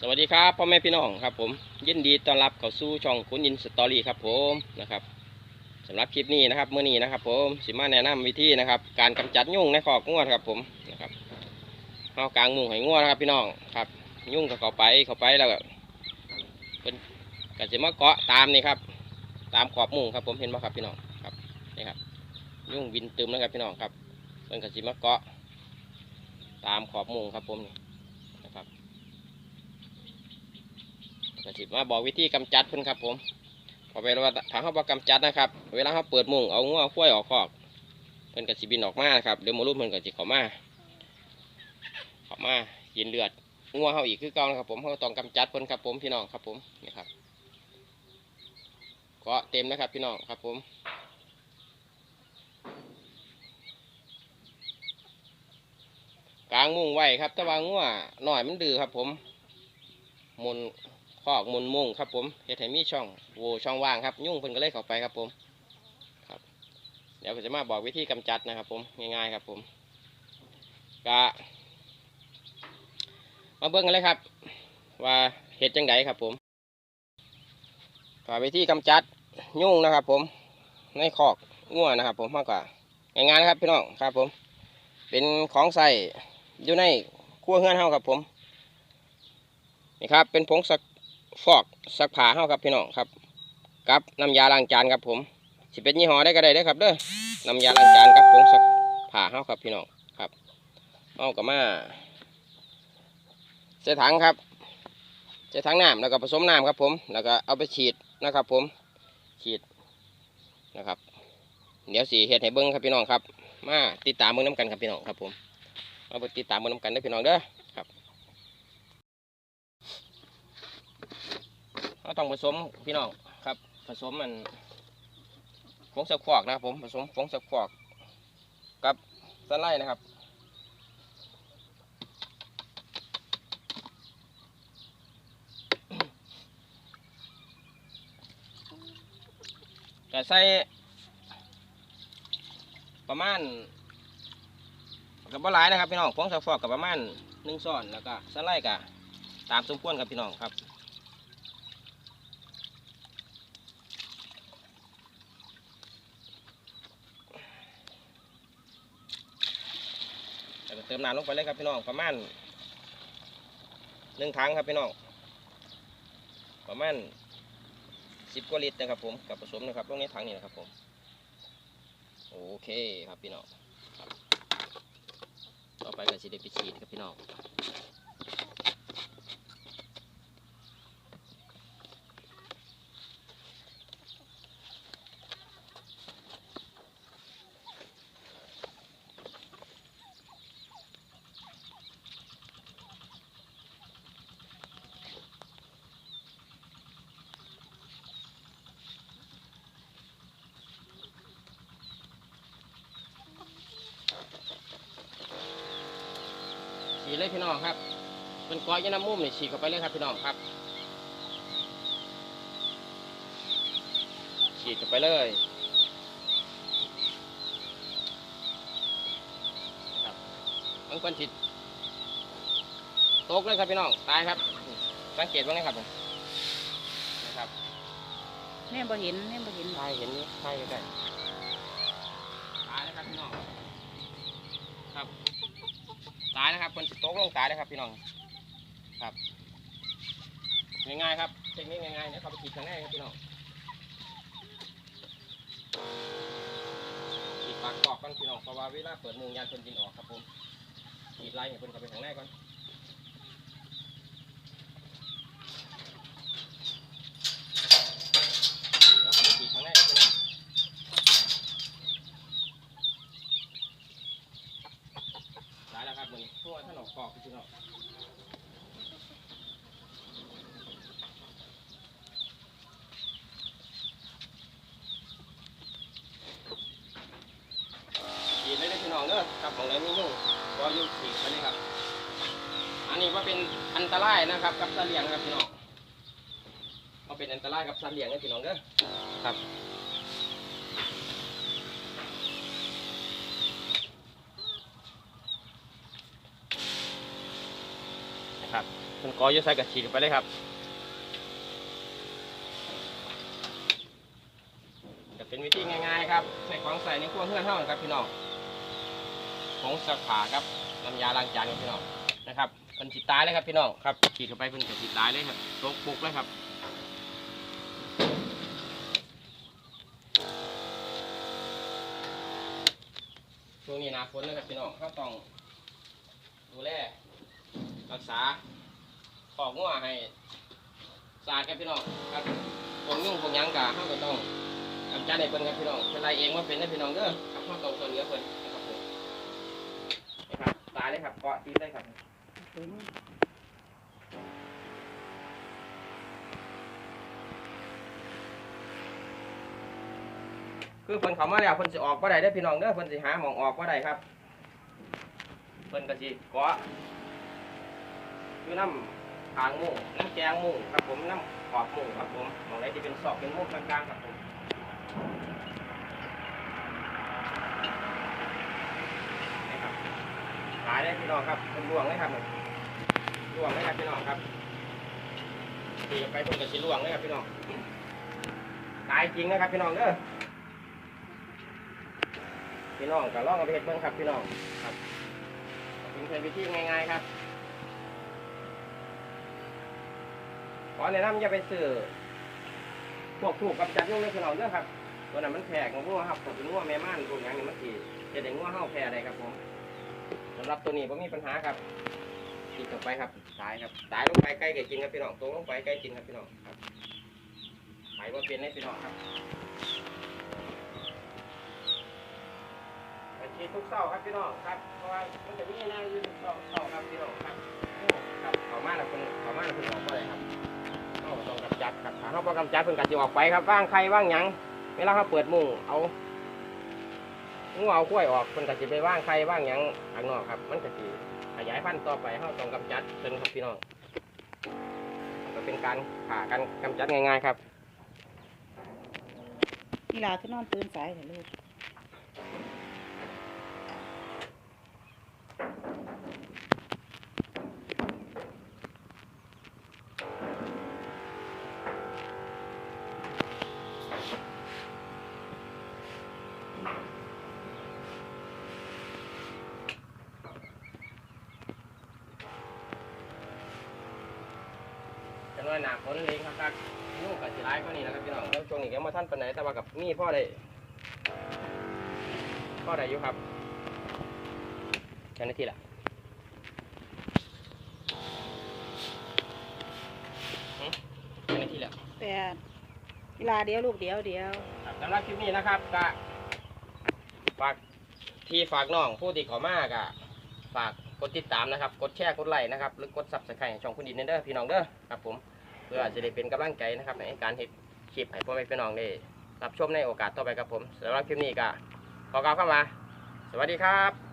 สวัสดีครับพ่อแม่พี่น้องครับผมยินดีต้อนรับเข้าสู่ช่องคุณยินสตอรี่ครับผมนะครับสำหรับคลิปนี้นะครับเมื่อนี้นะครับ ผมสิมาแนะนำวิธีนะครับ การกำจัดยุ่งในคอกงวดครับผมนะครับเอากลางมุงให้งวดนะครับ พี่น้องครับ ยุ่งก็เข้าไปเข้าไปแล้วเป็นก็จะมาเกาะตามนี่ครับ ตามขอบมุงครับ ผมเห็นไหมครับพี่น้องครับนี่ครับ ยุ่งบินตึมนะครับพี่น้องครับเป็นก็จะมาเกาะตามขอบมุงครับผมนี่นะครับ ก็สิมาบอกวิธีกำจัดเพิ่นครับผมพอเวลาถ้าเขาบอกกำจัดนะครับ เวลาเขาเปิดมุงเอางัวคุ้ยออกคอกเพิ่นก็สิบินออกมานะครับเดี๋ยวมารุ่นเพิ่นก็สิเข้ามาเข้ามากินเลือดงัวเขาอีกคือเก่านะครับผมเขาต้องกำจัดเพิ่นครับผมพี่น้องครับผมนี่ครับก็เต็มนะครับพี่น้องครับผมกลางมุงไว้ครับ แต่ว่างัวหน่อยมันดื้อครับผมมุน อกมุนมุงครับผมเฮ็ดห้มีช่องโว่ช่องว่างครับ ยุ่งเพิ่นก็เลยเข้าไปครับผมครับเดี๋ยวผมจะมาบอกวิธีกำจัดนะครับ ผมง่ายๆครับผมกะมาเบิ่งกันเลยครับ ว่าเฮ็ดจังไดครับผมก็วิธีกำจัดยุ่งนะครับ ผมในคอกงัวนะครับ ผมมากกว่าง่ายๆนะครับพี่น้องครับผม เป็นของใส่อยู่ในครัวเฮือนเฮาครับผมนี่ครับเป็นผงสัก ฟอกซักผ้าเฮาครับพี่น้องครับกับน้ำยาล้างจานครับผมสิเป็นยี่ห้อได้ก็ได้เด้ครับเด้อน้ำยาล้างจานกับผงซักผ้าเฮาครับพี่น้องครับเอากับมาใส่ถังครับใส่ถังน้ำแล้วก็ผสมน้ำครับผม แล้วก็เอาไปฉีดนะครับ ผมฉีดนะครับเดี๋ยวสีเฮ็ดให้เบิ้งครับพี่น้องครับ มาติดตามเบิ้งน้ำกันครับพี่น้องครับผมเบิ่งติดตามเบิ้งน้ำกันเด้พี่น้องเด้อครับ เราต้องผสมพี่น้องครับ ผสมมันผงสักฟอกนะครับผมผสมผงสักฟอกกับสไลด์นะครับก็ใส่ประมาณกับบ่หลายนะครับพี่น้องผงสักฟอกกับประมาณหนึ่งช้อนแล้วก็สไลด์กับตามสมควรครับพี่น้องครับ แล้วก็ เติมน้ำลงไปเลยครับพี่น้องประมาณหนึ่งถังครับพี่น้องประมาณสิบกว่าลิตรนะครับผมกับผสมนะครับลงในถังนี้นะครับผมโอเคครับพี่น้องต่อไปก็สิได้ไปฉีดครับพี่น้อง เลยพี่น้องครับเป็นก้อยอยางน้ำมุมนี่ฉีดเข้าไปเลยครับพี่น้องครับ ฉีดเข้าไปเลยนะครับมันควรฉีดตกเลยครับพี่น้องตายครับ สังเกตว่าไงครับผมนะครับแม่บ่เห็นแม่บ่เห็นตายเห็นนี่ตายใกล้ตายแล้วครับพี่น้องครับ ตายนะครับคนตกลงตายนะครับพี่น้องครับง่ายๆครับเทคนิคง่ายๆนะครับไปขีดข้างในครับพี่น้องขีดปากกรอกก่อนพี่น้องเพราะว่าเวลาเปิดมุงยานเพิ่นกินออกครับผมขีดไล่ให้เพิ่นเข้าไปข้างในก่อนแล้วเขาไปฉีดข้างในครับพี่น้อง ได้แล้วครับ มันทั่วถนนกอกพี่น้องฉีดเลยนะพี่น้องเนอะครับของไหนมียุ่งก็ยุ่งฉีดไปเลยครับ อันนี้ว่าเป็นอันตรายนะครับ กับสัตว์เลี้ยงครับพี่น้องว่าเป็นอันตรายกับสัตว์เลี้ยงนะพี่น้องเด้อครับ คนะครับมันกออยู่ใส่กระฉีกไปเลยครับจะเป็นวิธีง่ายๆครับใส่ของใส่ในครัวเพื่อนเท่านั้นครับพี่น้องผงสักขาครับน้ำยาล้างจานครับพี่น้องนะครับเป็นสีตายเลยครับพี่น้องครับฉีดเข้าไปเป็นสีตายเลยครับตกปุกเลยครับช่วงนี้นาฝนนะครับพี่น้องเขาต้องดูแล ษาขอกงัวให้สะอาดครับพี่น้องครับพวกยุ่งพวกยังกะเขาก็ต้องกำจัดให้เพิ่นครับพี่น้องเป็นไรเองว่าเป็นนะพี่น้องเด้อครับเขาต้องช่วเหลือเพิ่นนะครับผมนี่ครับตายเลยครับเกาะตีนได้ครับคือเพิ่นเขามาแล้วเพิ่นสิออกบ่ได้เด้อพี่น้องเด้อเพิ่นสิหาหมองออกบ่ได้ครับเพิ่นก็สิเกาะ คือน้ำทางมู่งน้ำแกงมู่งครับผมน้ำขอบมู่งครับผมหมองไหนที่เป็นซอกเป็นมุมกลางๆครับผมนี่ครับหายได้พี่น้องครับเป็นล่วงเลยครับล่วงเลยครับพี่น้องครับตีไปเพิ่นก็สิล่วงเลยครับพี่น้องตายจริงนะครับพี่น้องเด้อพี่น้องก็ล่องเอาไปเฮ็ดเบิ่งครับพี่น้องครับเป็นเพียงวิธีง่ายๆครับ ขอแนะนำอย่าไปซื้อพวกถูกกับจัดยุ่งเลยพี่น้องเด้อครับตัวนั้นมันแพงของงัวครับผมเป็นงัวแม่ม่านพวอย่างนี้มันสิเฮ็ดให้งัวเฮาแพ้ได้ครับผมสำหรับตัวนี้บ่มีปัญหาครับกินต่อไปครับตายครับตายลงไปใกล้ไก่กินครับพี่น้องตรงลงไปใกล้กินครับพี่น้องครับไปว่าเป็นให้พี่น้องครับไปชีทุกเสาครับพี่น้องครับเพราะว่ามันจะมีหน้าอยู่ทุกเสาเสาครับพี่น้องครับโอ้ครับเขามาแล้วเพิ่นเขามาแล้วเพิ่นออกบ่ได้ครับำจัดครับถ้าเขาบ่กำจัดเพิ่นก็สิออกไปครับว่างใครว่างหยังเวลาเขาเปิดมุ้งเอางูเอากล้วยออกเพิ่นก็สิไปว่างใครว่างหยังข้างนอกครับ มันก็สิขยายพันธุ์ต่อไปเขาต้องกำจัดเพิ่นครับพี่น้องก็เป็นการผ่ากันกำจัดง่ายๆครับ นี่ลาที่นอนตื่นสายเถอะลูก น้อยหนาฝนเองครับครับนู่นกับสิร้ายก็นี่นะครับพี่น้องแล้วช่วงนี้ยังมาท่านปานไหนแต่ว่ากับมีพ่อได้พ่อได้อยู่ครับแค่นาทีละหึแค่นาทีละแปดเวลาเดียวลูกเดียวเดียวครับสำหรับคลิปนี้นะครับก็ฝากที่ฝากน้องผู้ที่เขอมากะฝากกดติดตามนะครับ กดแชร์กดไลค์นะครับ หรือกดซับสไครต์ช่องคุณดินเด้อพี่น้องเด้อครับผม เพื่อจะได้เป็นกำลังใจนะครับในการเห็ดคลิปให้พ่อแม่พี่น้องได้รับชมในโอกาสต่อไปครับผมสำหรับคลิปนี้ก็ขอกล่าวเข้ามาสวัสดีครับ